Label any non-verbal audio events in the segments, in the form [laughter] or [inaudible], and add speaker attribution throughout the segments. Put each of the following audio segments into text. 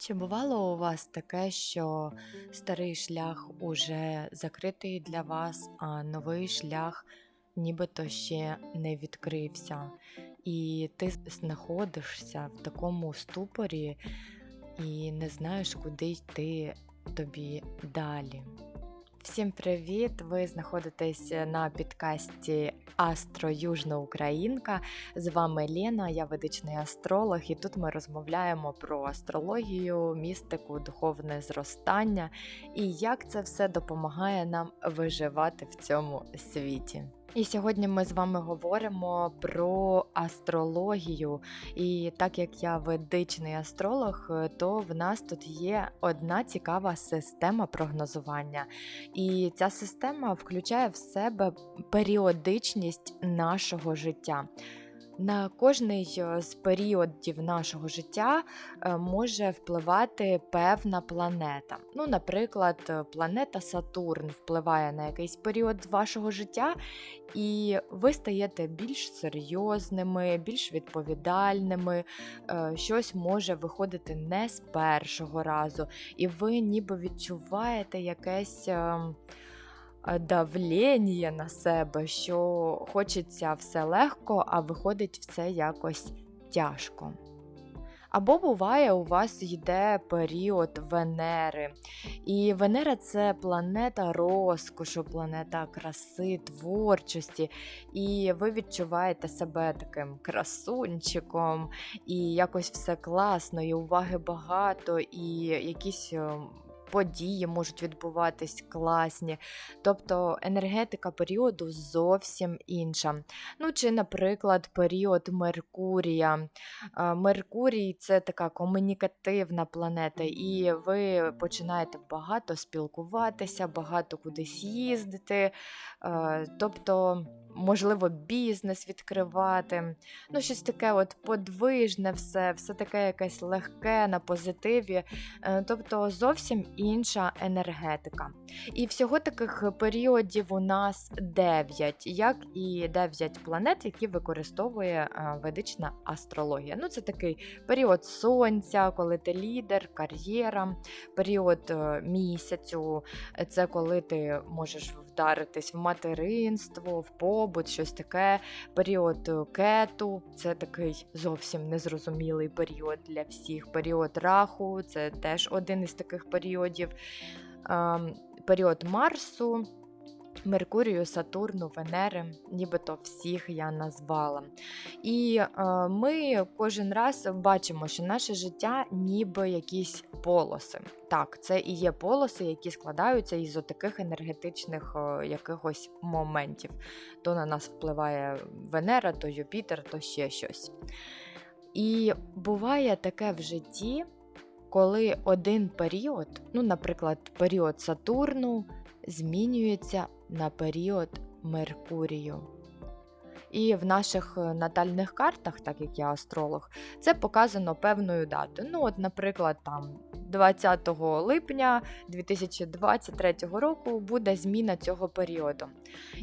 Speaker 1: Чи бувало у вас таке, що старий шлях уже закритий для вас, а новий шлях нібито ще не відкрився, і ти знаходишся в такому ступорі і не знаєш, куди йти тобі далі? Всім привіт! Ви знаходитесь на підкасті Астро Южна Українка. З вами Лена, я ведичний астролог, і тут ми розмовляємо про астрологію, містику, духовне зростання і як це все допомагає нам виживати в цьому світі. І сьогодні ми з вами говоримо про астрологію. І так як я ведичний астролог, то в нас тут є одна цікава система прогнозування. І ця система включає в себе періодичність нашого життя. На кожний е, з періодів нашого життя е, може впливати певна планета. Ну, Наприклад, е, планета Сатурн впливає на якийсь період вашого життя, і ви стаєте більш серйозними, більш відповідальними, щось може виходити не з першого разу, і ви ніби відчуваєте якесь. Ем, давлення на себе, що хочеться все легко, а виходить все якось тяжко. Або буває, у вас йде період Венери. І Венера це планета розкошу, планета краси, творчості. І ви відчуваєте себе таким красунчиком, і якось все класно, і уваги багато, і якісь ем, події можуть відбуватись класні. Тобто енергетика періоду зовсім інша. Ну, Чи, наприклад, період Меркурія. Меркурій це така комунікативна планета, і ви починаєте багато спілкуватися, багато кудись їздити. Тобто можливо, бізнес відкривати. Ну, щось таке от подвижне, все, все таке якесь легке на позитиві, е, тобто зовсім інша енергетика. І всього таких періодів у нас 9, як і 9 планет, які використовує е, ведична астрологія. Ну, Це такий період сонця, коли ти лідер, кар'єра, період е, місяцю, це коли ти можеш вдаритись в материнство, в побут, щось таке. Період е, кету це такий зовсім незрозумілий період для всіх. Період раху це теж один із таких періодів. Ем, період Марсу. Меркурію, Сатурну, Венери, нібито всіх я назвала. І е, ми кожен раз бачимо, що наше життя ніби якісь полоси. Так, це і є полоси, які складаються із таких енергетичних е, якихось моментів. То на нас впливає Венера, то Юпітер, то ще щось. І буває таке в житті, коли один період, ну, наприклад, період Сатурну, змінюється на період Меркурію. І в наших е, натальних картах, так як я астролог, це показано певною датою. Ну, от, наприклад, там 20 липня 2023 року буде зміна цього періоду.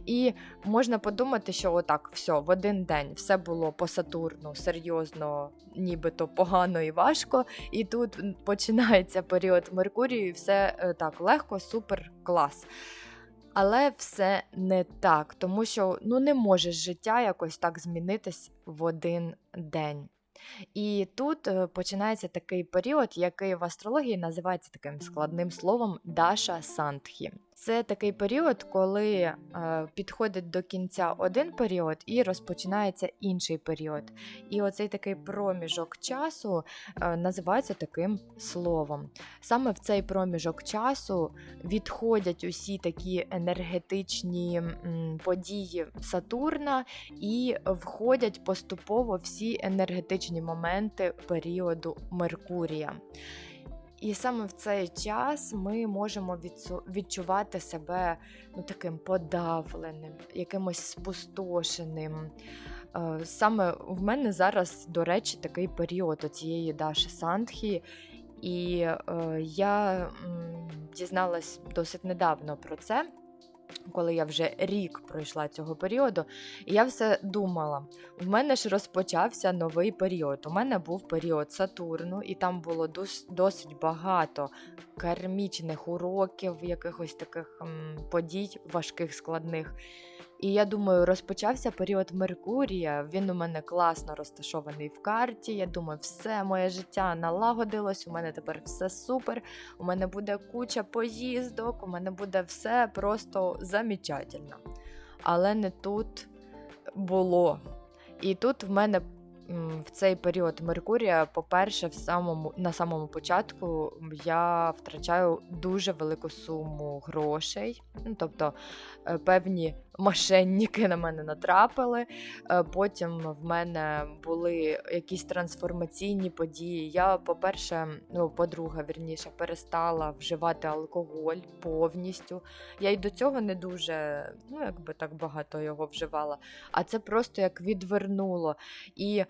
Speaker 1: І можна подумати, що отак, все, в один день все було по Сатурну серйозно, нібито погано і важко. І тут починається період Меркурію, і все е, так легко, супер клас. Але все не так, тому що ну не може життя якось так змінитись в один день. І тут е, починається такий період, який в астрології називається таким складним словом Даша Сантхі. Це такий період, коли е, підходить до кінця один період і розпочинається інший період. І оцей такий проміжок часу е, називається таким словом. Саме в цей проміжок часу відходять усі такі енергетичні м, події Сатурна і входять поступово всі енергетичні моменти періоду Меркурія. І саме в цей час ми можемо відчувати себе ну, таким подавленим, якимось спустошеним. Е, саме в мене зараз, до речі, такий період цієї Даші Сандхі, і е, я дізналась досить недавно про це. Коли я вже рік пройшла цього періоду, і я все думала: в мене ж розпочався новий період. У мене був період Сатурну, і там було дос- досить багато кармічних уроків, якихось таких подій важких, складних. І я думаю, розпочався період Меркурія. Він у мене класно розташований в карті. Я думаю, все моє життя налагодилось. У мене тепер все супер. У мене буде куча поїздок, у мене буде все просто замечательно. Але не тут було. І тут в мене в цей період Меркурія, по-перше, в самому, на самому початку я втрачаю дуже велику суму грошей. Ну, тобто е, певні мошенники на мене натрапили. Е, Потім в мене були якісь трансформаційні події. Я, по-перше, ну, по-друге, вірніше, перестала вживати алкоголь повністю. Я й до цього не дуже, ну, якби так багато його вживала. А це просто як відвернуло. І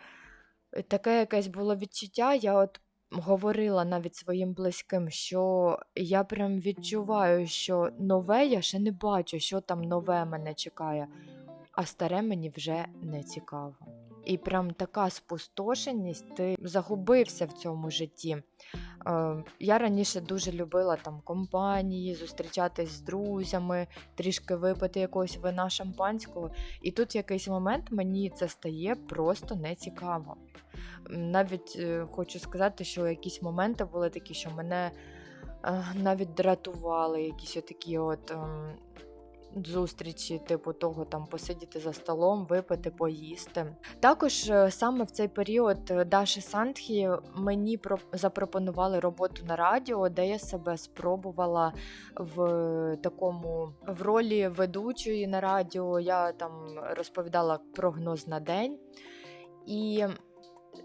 Speaker 1: таке якесь було відчуття. Я от говорила навіть своїм близьким, що я прям відчуваю, що нове я ще не бачу, що там нове мене чекає, а старе мені вже не цікаво. І прям така спустошеність, ти загубився в цьому житті. Я раніше дуже любила там компанії, зустрічатись з друзями, трішки випити якогось вина шампанського. І тут в якийсь момент мені це стає просто нецікаво. Навіть е, хочу сказати, що якісь моменти були такі, що мене е, навіть дратували, якісь отакі от. Зустрічі, типу того, там посидіти за столом, випити, поїсти. Також е, саме в цей період е, Даші Сандхі мені про- запропонували роботу на радіо, де я себе спробувала в такому в ролі ведучої на радіо. Я там розповідала прогноз на день. І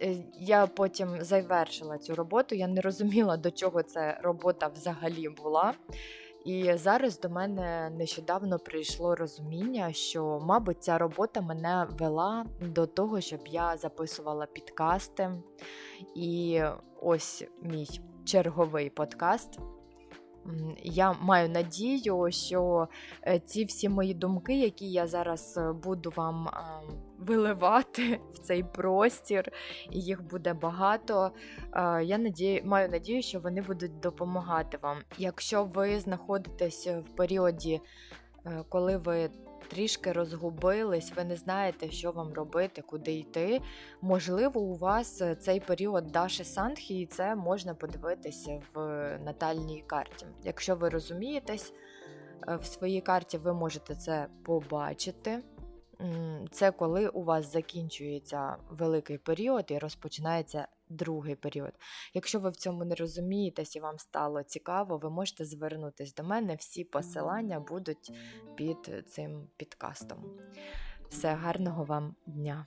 Speaker 1: е, я потім завершила цю роботу. Я не розуміла, до чого ця робота взагалі була. І зараз до мене нещодавно прийшло розуміння, що, мабуть, ця робота мене вела до того, щоб я записувала підкасти. І ось мій черговий подкаст. Я маю надію, що е, ці всі мої думки, які я зараз е, буду вам виливати [laughs] в цей простір, і їх буде багато. е, Я надію, маю надію, що вони будуть допомагати вам. Якщо ви знаходитесь в періоді, коли ви трішки розгубились, ви не знаєте, що вам робити, куди йти. Можливо, у вас е, цей період Даші Сандхі, і це можна подивитися в натальній карті. Якщо ви розумієтесь, е, в своїй карті ви можете це побачити. Це коли у вас закінчується великий період і розпочинається другий період. Якщо ви в цьому не розумієтесь і вам стало цікаво, ви можете звернутися до мене. Всі посилання будуть під цим підкастом. Все, гарного вам дня!